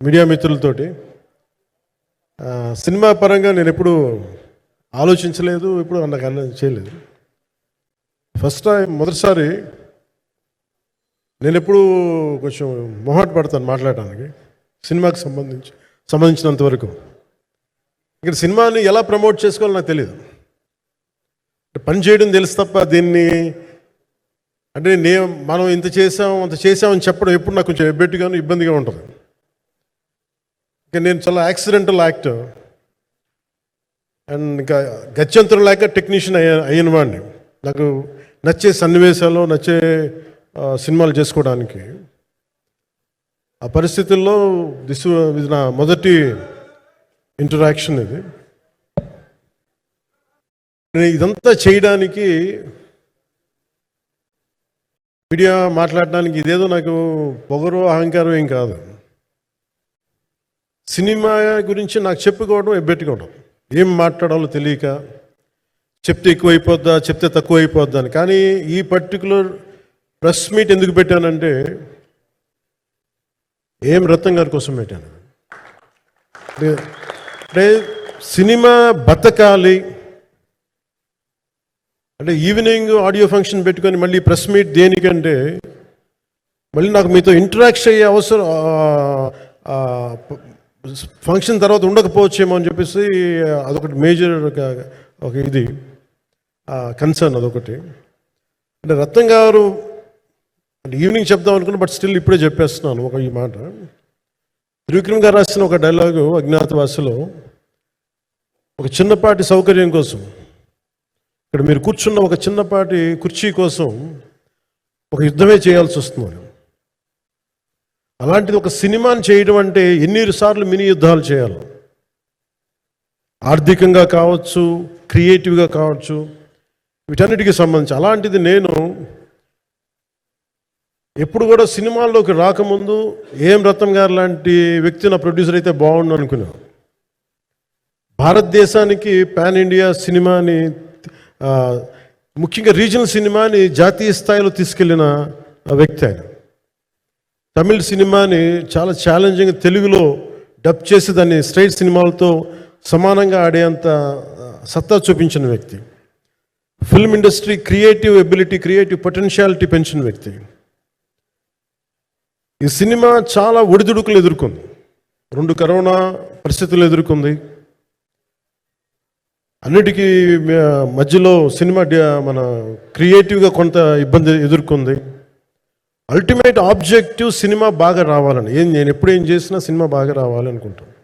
Media మిత్రులతోటి cinema పరంగా నేను ఎప్పుడు ఆలోచించలేదు ఎప్పుడు నాకు అన్న చేయలేదు. ఫస్ట్ టైం మొదటిసారి నేను ఎప్పుడు కొంచెం మొహాట్ పడతాను మాట్లాడడానికి సినిమాకి సంబంధించి సంబంధించినంత వరకు. ఇక్కడ సినిమాని ఎలా ప్రమోట్ చేసుకోవాలో నాకు తెలియదు పని చేయడం తెలుసు తప్ప దీన్ని అంటే నే మనం ఇంత చేసాం అంత చేసామని చెప్పడం ఎప్పుడు నాకు కొంచెం ఎబ్బెట్టుగాను ఇబ్బందిగా ఉంటుంది. ఇంకా నేను చాలా యాక్సిడెంటల్ యాక్టర్ అండ్ ఇంకా గత్యంతరం లేక టెక్నీషియన్ అయ్యా అయిన వాడిని. నాకు నచ్చే సన్నివేశాలు నచ్చే సినిమాలు చేసుకోవడానికి. ఆ పరిస్థితుల్లో దిస్ ఇది నా మొదటి ఇంటరాక్షన్ ఇది. నేను ఇదంతా చేయడానికి మీడియా మాట్లాడడానికి ఇదేదో నాకు పొగరు అహంకారం ఏం కాదు. సినిమా గురించి నాకు చెప్పుకోవడం ఎబ్బెట్టుకోవడం. ఏం మాట్లాడాలో తెలియక చెప్తే ఎక్కువైపోద్దా చెప్తే తక్కువ అయిపోద్దా అని. కానీ ఈ పర్టికులర్ ప్రెస్ మీట్ ఎందుకు పెట్టానంటే ఏం రత్నం గారి కోసం పెట్టాను. అంటే అంటే సినిమా బతకాలి. అంటే ఈవినింగ్ ఆడియో ఫంక్షన్ పెట్టుకొని మళ్ళీ ప్రెస్ మీట్ దేనికంటే మళ్ళీ నాకు మీతో ఇంటరాక్ట్ అయ్యే అవసరం ఫంక్షన్ తర్వాత ఉండకపోవచ్చేమో అని చెప్పేసి అదొకటి మేజర్ ఒక ఇది కన్సర్న్ అదొకటి. అంటే రత్నం గారు అంటే ఈవినింగ్ చెప్దాం అనుకున్నా బట్ స్టిల్ ఇప్పుడే చెప్పేస్తున్నాను ఒక ఈ మాట. త్రివిక్రమ్ గారు రాసిన ఒక డైలాగు అజ్ఞాతవాసిలో ఒక చిన్నపాటి సౌకర్యం కోసం ఇక్కడ మీరు కూర్చున్న ఒక చిన్నపాటి కుర్చీ కోసం ఒక యుద్ధమే చేయాల్సి వస్తుంది. అలాంటిది ఒక సినిమాని చేయడం అంటే ఎన్నిసార్లు మినీ యుద్ధాలు చేయాలి. ఆర్థికంగా కావచ్చు క్రియేటివ్గా కావచ్చు వీటన్నిటికి సంబంధించి. అలాంటిది నేను ఎప్పుడు కూడా సినిమాల్లోకి రాకముందు ఏం రత్నం గారు లాంటి వ్యక్తి నా ప్రొడ్యూసర్ అయితే బాగుండు అనుకున్నాను భారతదేశానికి పాన్ ఇండియా సినిమాని ముఖ్యంగా రీజనల్ సినిమాని జాతీయ స్థాయిలో తీసుకెళ్ళిన వ్యక్తి ఆయన. తమిళ సినిమాని చాలా ఛాలెంజింగ్ తెలుగులో డబ్ చేసి దాన్ని స్ట్రైట్ సినిమాలతో సమానంగా ఆడేంత సత్తా చూపించిన వ్యక్తి. Film industry creative ability creative potentiality పెంచిన వ్యక్తి. ఈ సినిమా చాలా ఒడిదుడుకులు ఎదుర్కొంది. రెండు కరోనా పరిస్థితులు ఎదుర్కొంది. అన్నిటికీ మధ్యలో సినిమా మన క్రియేటివ్గా కొంత ఇబ్బంది ఎదుర్కొంది. అల్టిమేట్ ఆబ్జెక్టివ్ సినిమా బాగా రావాలని. ఏం నేను ఎప్పుడు ఏం చేసినా సినిమా బాగా రావాలనుకుంటాను.